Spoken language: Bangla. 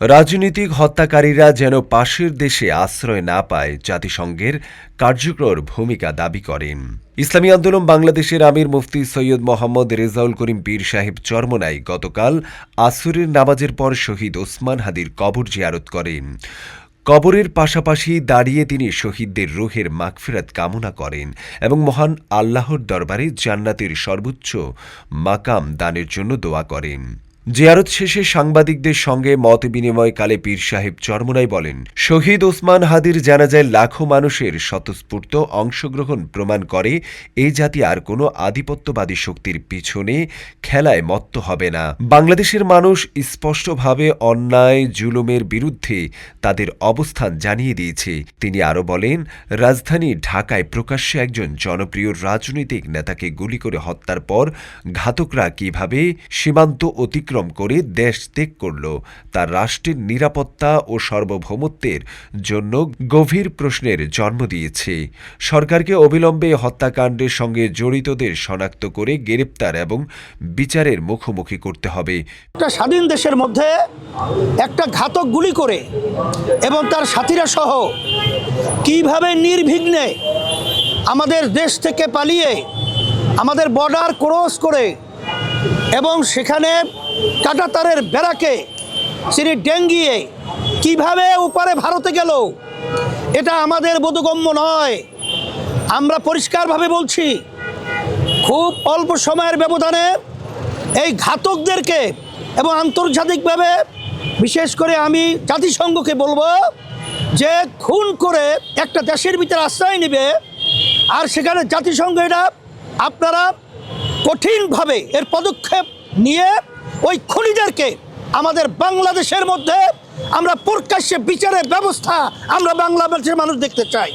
রাজনৈতিক হত্যাকারীরা যেন পাশের দেশে আশ্রয় না পায় জাতিসংঘের কার্যকর ভূমিকা দাবি করেন। ইসলামী আন্দোলন বাংলাদেশের আমির মুফতি সৈয়দ মোহাম্মদ রেজাউল করিম পীর সাহেব চরমনাই গতকাল আসরের নামাজের পর শহীদ ওসমান হাদির কবর জিয়ারত করেন। কবরের পাশাপাশি দাঁড়িয়ে তিনি শহীদদের রোহের মাগফিরাত কামনা করেন এবং মহান আল্লাহর দরবারে জান্নাতের সর্বোচ্চ মাকাম দানের জন্য দোয়া করেন। জিয়ারত শেষে সাংবাদিকদের সঙ্গে মত বিনিময়কালে পীর সাহেব চরমনাই বলেন, শহীদ ওসমান হাদির জানাজায় লাখো মানুষের স্বতঃস্ফূর্ত অংশগ্রহণ প্রমাণ করে এই জাতি আর কোনো আধিপত্যবাদী শক্তির পিছনে খেলায় মত্ত হবে না। বাংলাদেশের মানুষ স্পষ্টভাবে অন্যায়, জুলুমের বিরুদ্ধে তাদের অবস্থান জানিয়ে দিয়েছে। তিনি আরও বলেন, রাজধানী ঢাকায় প্রকাশ্যে একজন জনপ্রিয় রাজনৈতিক নেতাকে গুলি করে হত্যার পর ঘাতকরা কীভাবে সীমান্ত অতিক্রম করে দেশ ত্যাগ করল। তার রাষ্ট্রের নিরাপত্তা ও সার্বভৌমত্বের জন্য গভীর প্রশ্নের জন্ম দিয়েছে। সরকারকে অবিলম্বে হত্যাকাণ্ডের সঙ্গে জড়িতদের শনাক্ত করে গ্রেপ্তার এবং বিচারের মুখোমুখি করতে হবে। একটা স্বাধীন দেশের মধ্যে একটা ঘাতক গুলি করে এবং তার সাথীরা সহ কীভাবে নির্বিঘ্নে আমাদের দেশ থেকে পালিয়ে আমাদের বর্ডার ক্রস করে এবং সেখানে কাটাতারের বেড়াকে তিনি ডেঙ্গিয়ে কীভাবে উপরে ভারতে গেল, এটা আমাদের বোধগম্য নয়। আমরা পরিষ্কারভাবে বলছি, খুব অল্প সময়ের ব্যবধানে এই ঘাতকদেরকে এবং আন্তর্জাতিকভাবে বিশেষ করে আমি জাতিসংঘকে বলব যে খুন করে একটা দেশের ভিতরে আশ্রয় নেবে, আর সেখানে জাতিসংঘ এটা আপনারা কঠিনভাবে এর পদক্ষেপ নিয়ে ওই খুনিদেরকে আমাদের বাংলাদেশের মধ্যে আমরা প্রকাশ্যে বিচারের ব্যবস্থা আমরা বাংলাদেশের মানুষ দেখতে চাই।